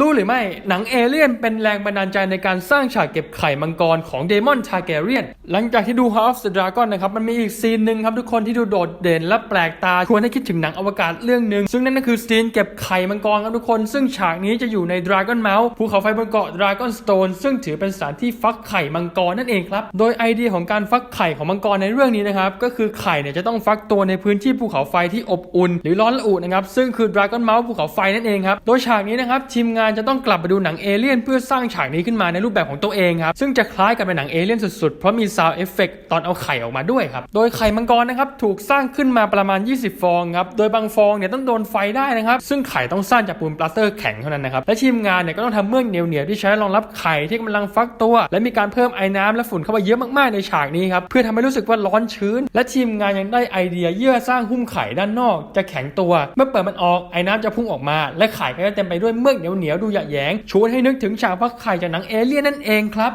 รู้หรือไม่ หนังเอเลี่ยนเป็นแรงบันดาลใจในการสร้างฉากเก็บไข่มังกรของเดมอนทาร์แกเรียน หลังจากที่ดู House of the Dragon นะครับ มันมีอีกซีนหนึ่งครับทุกคนที่ดูโดดเด่นและแปลกตา ชวนให้คิดถึงหนังอวกาศเรื่องหนึ่ง ซึ่งนั่นก็คือซีนเก็บไข่มังกรครับทุกคน ซึ่งฉากนี้จะอยู่ใน Dragon Mouth ภูเขาไฟบนเกาะ Dragon Stone ซึ่งถือเป็นสถานที่ฟักไข่มังกรนั่นเองครับ โดยไอเดียของการฟักไข่ของมังกรในเรื่องนี้นะครับ ก็คือไข่เนี่ยจะต้องฟักตัวในพื้นที่ภูเขาไฟที่อบอุ่น หรือร้อนระอุนะครับ ซึ่งคือ Dragon Mouth ภูเขาไฟนั่นเองครับ โดยฉากนี้นะครับทีมงานจะต้องกลับไปดูหนังเอเลี่ยนเพื่อสร้างฉากนี้ขึ้นมาในรูปแบบของตัวเองครับ ซึ่งจะคล้ายกับเป็นหนังเอเลี่ยนสุดๆ เพราะมีซาวเอฟเฟกตอนเอาไข่ออกมาด้วยครับ โดยไข่มังกรนะครับถูกสร้างขึ้นมาประมาณ 20 ฟองครับ โดยบางฟองเนี่ยต้องโดนไฟได้นะครับ ซึ่งไข่ต้องสร้างจากปูนปลาสเตอร์แข็งเท่านั้นนะครับ และทีมงานเนี่ยก็ต้องทำเมือกเหนียวๆที่ใช้รองรับไข่ที่กำลังฟักตัว และมีการเพิ่มไอ้น้ำและฝุ่นเข้าไปเยอะมากๆในฉากนี้ครับเพื่อทำให้รู้สึกว่าร้อนชื้น และทีมงานยังได้ไอเดียเยื่อสร้างหุ้มไข่ด้านนอก จะแข็งตัว เมื่อเปิดมันออกไอ้น้ำจะพุ่งออกมา และไข่ก็จะเต็มไปด้วยเมือกเหนียวเหนียวดูหยะแยงชวนให้นึกถึงฉากพักไข่จากหนังเอเลี่ยนนั่นเองครับ